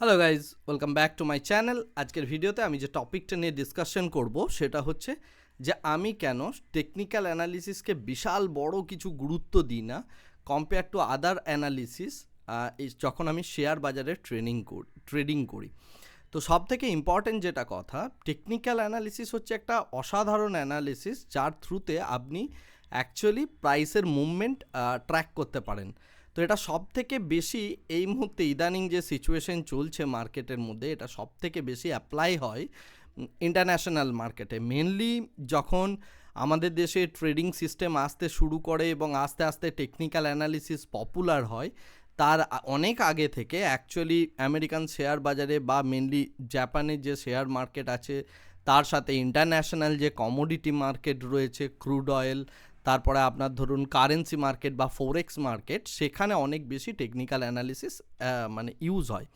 Hello guys welcome back to my channel আজকের ভিডিওতে আমি যে টপিকটা নিয়ে ডিসকাশন করব, সেটা হচ্ছে যে আমি কেন টেকনিক্যাল অ্যানালিসিসকে বিশাল বড় কিছু গুরুত্ব দিই না কম্পেয়ার টু আদার অ্যানালিসিস যখন আমি শেয়ার বাজারে ট্রেনিং করি ট্রেডিং করি। তো সব থেকে ইম্পর্টেন্ট যেটা কথা টেকনিক্যাল অ্যানালিসিস হচ্ছে একটা অসাধারণ অ্যানালিসিস যার থ্রুতে আপনি অ্যাকচুয়ালি প্রাইসের মুভমেন্ট ট্র্যাক করতে পারেন। এটা সব থেকে বেশি এই মুহূর্তে ইদানিং যে সিচুয়েশন চলছে মার্কেটের মধ্যে, এটা সব থেকে বেশি অ্যাপ্লাই হয় ইন্টারন্যাশনাল মার্কেটে মেনলি যখন আমাদের দেশে ট্রেডিং সিস্টেম আসতে শুরু করে এবং আস্তে আস্তে টেকনিক্যাল অ্যানালিসিস পপুলার হয়, তার অনেক আগে থেকে অ্যাকচুয়ালি আমেরিকান শেয়ার বাজারে বা মেনলি জাপানের যে শেয়ার মার্কেট আছে, তার সাথে ইন্টারন্যাশনাল যে কমোডিটি মার্কেট রয়েছে ক্রুড অয়েল তারপরে আপনার ধরুন কারেন্সি মার্কেট বা ফোরেক্স মার্কেট সেখানে অনেক বেশি টেকনিক্যাল অ্যানালিসিস মানে ইউজ হয়।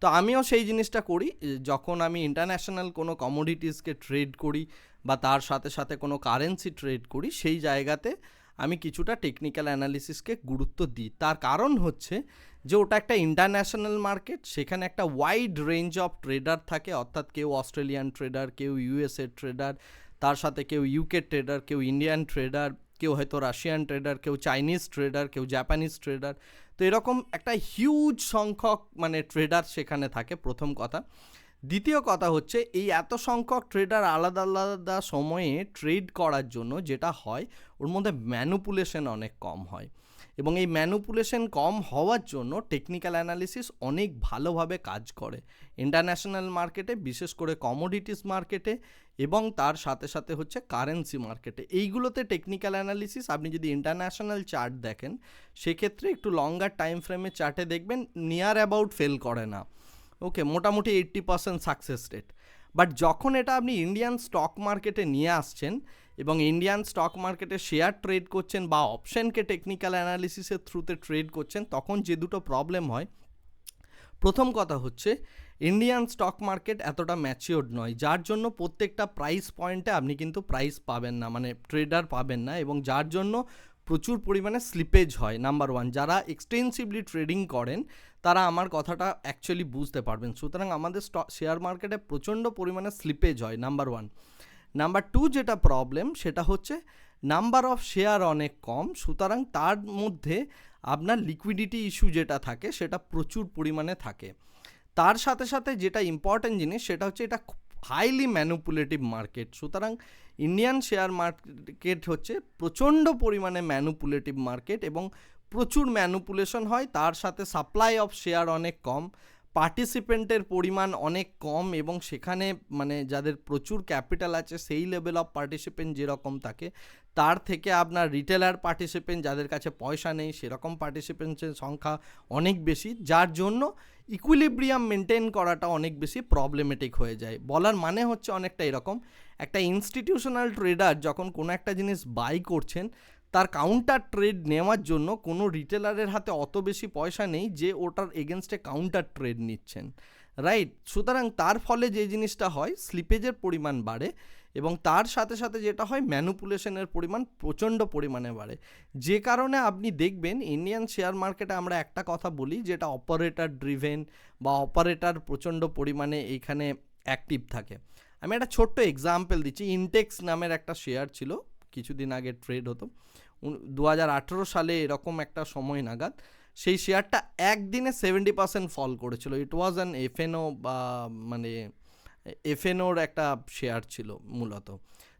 তো আমিও সেই জিনিসটা করি যখন আমি ইন্টারন্যাশনাল কোনো কমোডিটিসকে ট্রেড করি বা তার সাথে সাথে কোনো কারেন্সি ট্রেড করি, সেই জায়গাতে আমি কিছুটা টেকনিক্যাল অ্যানালিসিসকে গুরুত্ব দিই। তার কারণ হচ্ছে যে ওটা একটা ইন্টারন্যাশনাল মার্কেট সেখানে একটা ওয়াইড রেঞ্জ অফ ট্রেডার থাকে, অর্থাৎ কেউ অস্ট্রেলিয়ান ট্রেডার কেউ ইউএসএ ট্রেডার তার সাথে কেউ ইউকে ট্রেডার কেউ ইন্ডিয়ান ট্রেডার কেউ হয়তো রাশিয়ান ট্রেডার কেউ চাইনিজ ট্রেডার কেউ জাপানিজ ট্রেডার তো এরকম একটা হিউজ সংখ্যক মানে ট্রেডার সেখানে থাকে প্রথম কথা। দ্বিতীয় কথা হচ্ছে এই এত সংখ্যক ট্রেডার আলাদা আলাদা সময়ে ট্রেড করার জন্য যেটা হয়, ওর মধ্যে ম্যানুপুলেশন অনেক কম হয়। এবং এই ম্যানুপুলেশন কম হওয়ার জন্য টেকনিক্যাল অ্যানালিসিস অনেক ভালোভাবে কাজ করে। ইন্টারন্যাশনাল মার্কেটে বিশেষ করে কমোডিটিস মার্কেটে এবং তার সাথে সাথে হচ্ছে কারেন্সি মার্কেটে এইগুলোতে টেকনিক্যাল অ্যানালিসিস আপনি যদি ইন্টারন্যাশনাল চার্ট দেখেন, সেক্ষেত্রে একটু লঙ্গার টাইম ফ্রেমে চার্টে দেখবেন নিয়ার অ্যাবাউট ফেল করে না। ওকে মোটামুটি eighty percent success rate but যখন এটা আপনি ইন্ডিয়ান স্টক মার্কেটে নিয়ে আসছেন এবং ইন্ডিয়ান স্টক মার্কেটে শেয়ার ট্রেড করছেন বা অপশনকে টেকনিক্যাল অ্যানালিসিসের থ্রুতে ট্রেড করছেন, তখন যে দুটো প্রবলেম হয়, প্রথম কথা হচ্ছে ইন্ডিয়ান স্টক মার্কেট এতটা ম্যাচিওর্ড নয়, যার জন্য প্রত্যেকটা প্রাইস পয়েন্টে আপনি কিন্তু প্রাইস পাবেন না মানে ট্রেডার পাবেন না এবং যার জন্য প্রচুর পরিমাণে স্লিপেজ হয় নাম্বার ওয়ান যারা এক্সটেন্সিভলি ট্রেডিং করেন, তারা আমার কথাটা অ্যাকচুয়ালি বুঝতে পারবেন। সুতরাং আমাদের স্টক শেয়ার মার্কেটে প্রচণ্ড পরিমাণে স্লিপেজ হয় নাম্বার ওয়ান নাম্বার টু যেটা প্রবলেম সেটা হচ্ছে নাম্বার অফ শেয়ার অনেক কম, সুতরাং তার মধ্যে আপনার লিকুইডিটি ইস্যু যেটা থাকে, সেটা প্রচুর পরিমাণে থাকে। তার সাথে সাথে যেটা ইম্পর্ট্যান্ট জিনিস, সেটা হচ্ছে এটা হাইলি ম্যানুপুলেটিভ মার্কেট সুতরাং ইন্ডিয়ান শেয়ার মার্কেট হচ্ছে প্রচণ্ড পরিমাণে ম্যানুপুলেটিভ মার্কেট এবং প্রচুর ম্যানুপুলেশন হয়, তার সাথে সাপ্লাই অফ শেয়ার অনেক কম। পার্টিসিপেন্টের পরিমাণ অনেক কম এবং সেখানে মানে যাদের প্রচুর ক্যাপিটাল আছে, সেই লেভেল অফ পার্টিসিপেন্ট যেরকম থাকে, তার থেকে আপনার রিটেলার পার্টিসিপেন্ট যাদের কাছে পয়সা নেই, সেরকম পার্টিসিপেন্টসের সংখ্যা অনেক বেশি, যার জন্য ইকুইলিব্রিয়াম মেনটেন করাটা অনেক বেশি প্রবলেমেটিক হয়ে যায়। বলার মানে হচ্ছে অনেকটা এরকম। একটা ইনস্টিটিউশনাল ট্রেডার যখন কোনো একটা জিনিস বাই করছেন তার কাউন্টার ট্রেড নেওয়ার জন্য কোনো রিটেলারের হাতে অত বেশি পয়সা নেই যে ওটার এগেনস্টে কাউন্টার ট্রেড নিচ্ছেন। রাইট সুতরাং তার ফলে যে জিনিসটা হয় স্লিপেজের পরিমাণ বাড়ে এবং তার সাথে সাথে যেটা হয় ম্যানুপুলেশনের পরিমাণ প্রচণ্ড পরিমাণে বাড়ে। যে কারণে আপনি দেখবেন ইন্ডিয়ান শেয়ার মার্কেটে আমরা একটা কথা বলি যেটা অপারেটার ড্রিভেন বা অপারেটার প্রচণ্ড পরিমাণে এইখানে অ্যাক্টিভ থাকে। আমি একটা ছোট্ট এক্সাম্পল দিচ্ছি। ইনটেক্স নামের একটা শেয়ার ছিল। কিছুদিন আগে ট্রেড হতো। দু হাজার আঠেরো সালে এরকম একটা সময় নাগাদ, সেই শেয়ারটা একদিনে সেভেন্টি পার্সেন্ট ফল করেছিল। ইট ওয়াজ অ্যান এফএনও বা মানে এফএনওর একটা শেয়ার ছিল মূলত।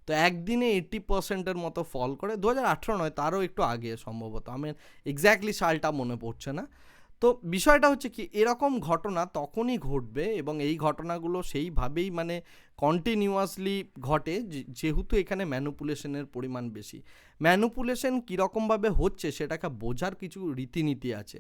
তো একদিনে এইট্টি পার্সেন্টের মতো ফল করে দু নয়, তারও একটু আগে সম্ভবত। আমি এক্স্যাক্টলি সালটা মনে পড়ছে না। তো বিষয়টা হচ্ছে কি, এরকম ঘটনা তখনই ঘটবে এবং এই ঘটনাগুলো সেইভাবেই মানে কন্টিনিউয়াসলি ঘটে যেহেতু এখানে ম্যানুপুলেশনের পরিমাণ বেশি। ম্যানুপুলেশন কীরকমভাবে হচ্ছে সেটাকে বোঝার কিছু রীতিনীতি আছে।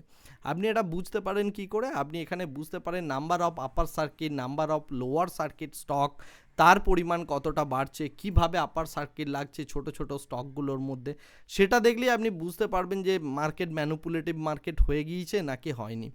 আপনি এটা বুঝতে পারেন কি করে? আপনি এখানে বুঝতে পারেন number of upper circuit number of lower circuit stock তার পরিমাণ কতটা বাড়ছে, কীভাবে আপার সার্কিট লাগছে ছোট ছোট স্টকগুলোর মধ্যে, সেটা দেখলেই আপনি বুঝতে পারবেন যে মার্কেট ম্যানুপুলেটিভ মার্কেট হয়ে গিয়েছে নাকি হয়নি।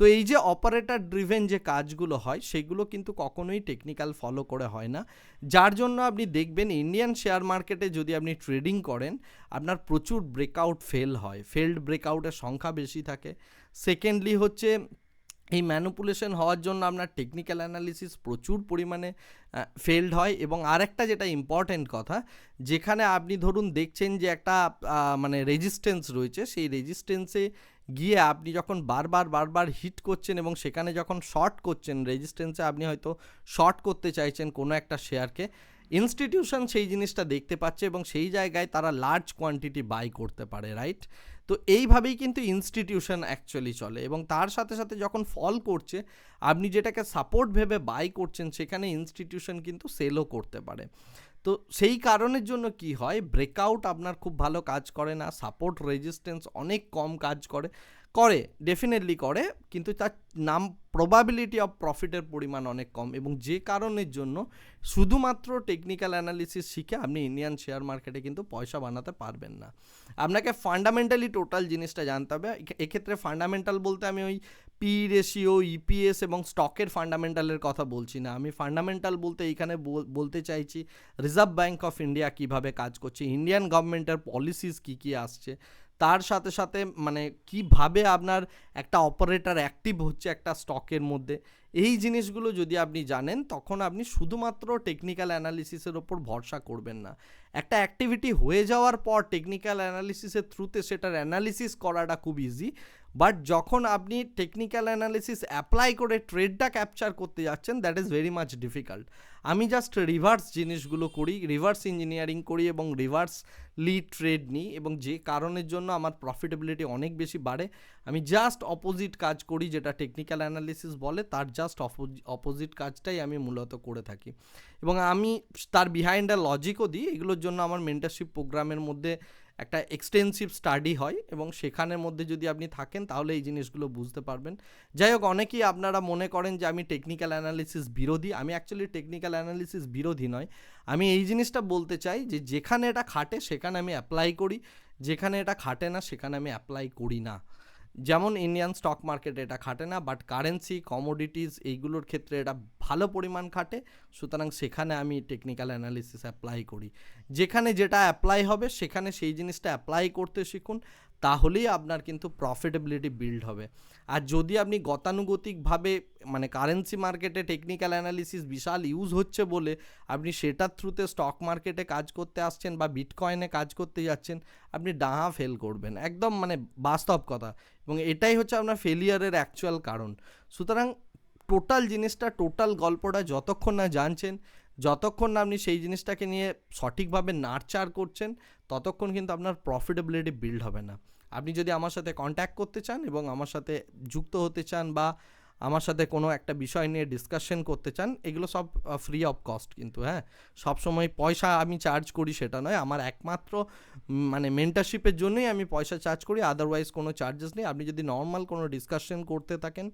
তো এই যে অপারেটার ড্রিভেন যে কাজগুলো হয়, সেগুলো কিন্তু কখনোই টেকনিক্যাল ফলো করে হয় না। যার জন্য আপনি দেখবেন ইন্ডিয়ান শেয়ার মার্কেটে যদি আপনি ট্রেডিং করেন, আপনার প্রচুর ব্রেকআউট ফেল হয়। ফেল্ড ব্রেকআউটের সংখ্যা বেশি থাকে। সেকেন্ডলি হচ্ছে এই ম্যানুপুলেশন হওয়ার জন্য আপনার টেকনিক্যাল অ্যানালিসিস প্রচুর পরিমাণে ফেলড হয় এবং আরেকটা যেটা ইম্পর্ট্যান্ট কথা, যেখানে আপনি ধরুন দেখছেন যে একটা মানে রেজিস্ট্যান্স রয়েছে, সেই রেজিস্ট্যান্সে গিয়ে আপনি যখন বারবার বারবার হিট করছেন এবং সেখানে যখন শর্ট করছেন রেজিস্ট্যান্সে আপনি হয়তো শর্ট করতে চাইছেন কোনো একটা শেয়ারকে ইনস্টিটিউশন সেই জিনিসটা দেখতে পাচ্ছে এবং সেই জায়গায় তারা লার্জ কোয়ান্টিটি বাই করতে পারে রাইট তো এইভাবেই কিন্তু ইনস্টিটিউশন অ্যাকচুয়ালি চলে এবং তার সাথে সাথে যখন ফল করছে, আপনি যেটাকে সাপোর্ট ভেবে বাই করছেন সেখানে ইনস্টিটিউশন কিন্তু সেলও করতে পারে। তো সেই কারণের জন্য কি হয় ব্রেকআউট আপনার খুব ভালো কাজ করে না সাপোর্ট রেজিস্ট্যান্স অনেক কম কাজ করে। করে ডেফিনেটলি করে, কিন্তু তার নাম প্রবাবিলিটি অফ প্রফিটের পরিমাণ অনেক কম এবং যে কারণের জন্য শুধুমাত্র টেকনিক্যাল অ্যানালিসিস শিখে আপনি ইন্ডিয়ান শেয়ার মার্কেটে কিন্তু পয়সা বানাতে পারবেন না। আপনাকে ফান্ডামেন্টালি টোটাল জিনিসটা জানতে হবে। এক্ষেত্রে ফান্ডামেন্টাল বলতে আমি ওই পি রেশিও ইপিএস এবং স্টকের ফান্ডামেন্টালের কথা বলছি না। আমি ফান্ডামেন্টাল বলতে এইখানে বল- বলতে চাইছি রিজার্ভ ব্যাঙ্ক অফ ইন্ডিয়া কীভাবে কাজ করছে ইন্ডিয়ান গভর্নমেন্টের পলিসিস কী কী আসছে তার সাথে সাথে মানে কীভাবে আপনার একটা অপারেটার অ্যাক্টিভ হচ্ছে একটা স্টকের মধ্যে, এই জিনিসগুলো যদি আপনি জানেন, তখন আপনি শুধুমাত্র টেকনিক্যাল অ্যানালিসিসের ওপর ভরসা করবেন না। একটা অ্যাক্টিভিটি হয়ে যাওয়ার পর টেকনিক্যাল অ্যানালিসিসের থ্রুতে সেটার অ্যানালিসিস করাটা খুব ইজি বাট যখন আপনি টেকনিক্যাল অ্যানালিসিস অ্যাপ্লাই করে ট্রেডটা ক্যাপচার করতে যাচ্ছেন that is very much difficult আমি জাস্ট রিভার্স জিনিসগুলো করি রিভার্স ইঞ্জিনিয়ারিং করি এবং রিভার্স লিড ট্রেড নিই এবং যে কারণের জন্য আমার প্রফিটেবিলিটি অনেক বেশি বাড়ে, আমি জাস্ট অপোজিট কাজ করি যেটা টেকনিক্যাল অ্যানালিসিস বলে, তার জাস্ট অপোজিট কাজটাই আমি মূলত করে থাকি। এবং আমি তার বিহাইন্ড আ লজিকও দিই, এগুলোর জন্য আমার মেন্টারশিপ প্রোগ্রামের মধ্যে একটা এক্সটেন্সিভ স্টাডি হয় এবং সেখানের মধ্যে যদি আপনি থাকেন তাহলে এই জিনিসগুলো বুঝতে পারবেন। যাই হোক, অনেকেই আপনারা মনে করেন যে আমি টেকনিক্যাল অ্যানালিসিস বিরোধী। আমি অ্যাকচুয়ালি টেকনিক্যাল অ্যানালিসিস বিরোধী নয়। আমি এই জিনিসটা বলতে চাই যে যেখানে এটা খাটে সেখানে আমি অ্যাপ্লাই করি। যেখানে এটা খাটে না সেখানে আমি অ্যাপ্লাই করি না। যেমন ইন্ডিয়ান স্টক মার্কেটে এটা খাটে না বাট কারেন্সি কমোডিটিস এইগুলোর ক্ষেত্রে এটা ভালো পরিমাণ খাটে। সুতরাং সেখানে আমি টেকনিক্যাল অ্যানালিসিস অ্যাপ্লাই করি। যেখানে যেটা অ্যাপ্লাই হবে, সেখানে সেই জিনিসটা অ্যাপ্লাই করতে শিখুন। তাহলেই আপনার কিন্তু প্রফিটেবিলিটি বিল্ড হবে। আর যদি আপনি গতানুগতিকভাবে মানে কারেন্সি মার্কেটে টেকনিক্যাল অ্যানালিসিস বিশাল ইউজ হচ্ছে বলে আপনি সেটার থ্রুতে স্টক মার্কেটে কাজ করতে আসছেন বা বিটকয়েনে কাজ করতে যাচ্ছেন, আপনি ডাহা ফেল করবেন। একদম মানে বাস্তব কথা। এবং এটাই হচ্ছে আপনার ফেলিয়ারের অ্যাকচুয়াল কারণ। সুতরাং টোটাল জিনিসটা টোটাল গল্পটা যতক্ষণ না জানছেন যতক্ষণ না আপনি সেই জিনিসটাকে নিয়ে সঠিকভাবে নার্চার করছেন, ততক্ষণ কিন্তু আপনার প্রফিটেবিলিটি বিল্ড হবে না। আপনি যদি আমার সাথে কন্ট্যাক্ট করতে চান এবং আমার সাথে যুক্ত হতে চান বা আমার সাথে কোনো একটা বিষয় নিয়ে ডিসকাশন করতে চান, এগুলো সব ফ্রি অফ কস্ট কিন্তু হ্যাঁ। সবসময় পয়সা আমি চার্জ করি সেটা নয়, আমার একমাত্র মানে মেন্টারশিপের জন্যই আমি পয়সা চার্জ করি আদারওয়াইজ কোনো চার্জেস নেই। আপনি যদি নর্মাল কোনো ডিসকাশন করতে থাকেন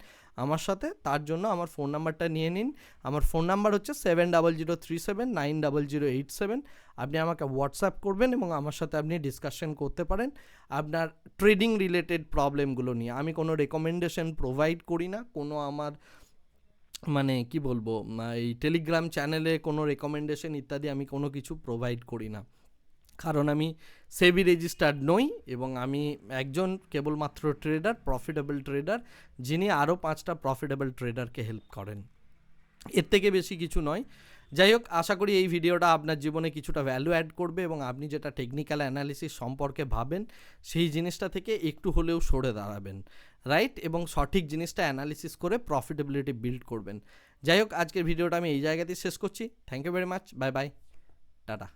আমার সাথে, তার জন্য আমার ফোন নাম্বারটা নিয়ে নিন। আমার ফোন নাম্বার হচ্ছে seven double zero three seven nine double zero eight seven আপনি আমাকে হোয়াটসঅ্যাপ করবেন এবং আমার সাথে আপনি ডিসকাশন করতে পারেন আপনার ট্রেডিং রিলেটেড প্রবলেমগুলো নিয়ে। আমি কোনো রেকমেন্ডেশন প্রোভাইড করি না, কোনো আমার মানে কি বলব, এই টেলিগ্রাম চ্যানেলে কোনো রেকমেন্ডেশন ইত্যাদি আমি কোনো কিছু প্রোভাইড করি না। কারণ আমি সেবি রেজিস্টার্ড নই এবং আমি একজন কেবলমাত্র ট্রেডার প্রফিটেবল ট্রেডার যিনি আরও পাঁচটা প্রফিটেবল ট্রেডারকে হেল্প করেন। এর থেকে বেশি কিছু নয়। যাই হোক, আশা করি এই ভিডিওটা আপনার জীবনে কিছুটা ভ্যালু অ্যাড করবে এবং আপনি যেটা টেকনিক্যাল অ্যানালিসিস সম্পর্কে ভাবেন, সেই জিনিসটা থেকে একটু হলেও সরে দাঁড়াবেন রাইট এবং সঠিক জিনিসটা অ্যানালিসিস করে প্রফিটেবিলিটি বিল্ড করবেন। যাই হোক, আজকের ভিডিওটা আমি এই জায়গাতেই শেষ করছি। Thank you very much bye bye tata.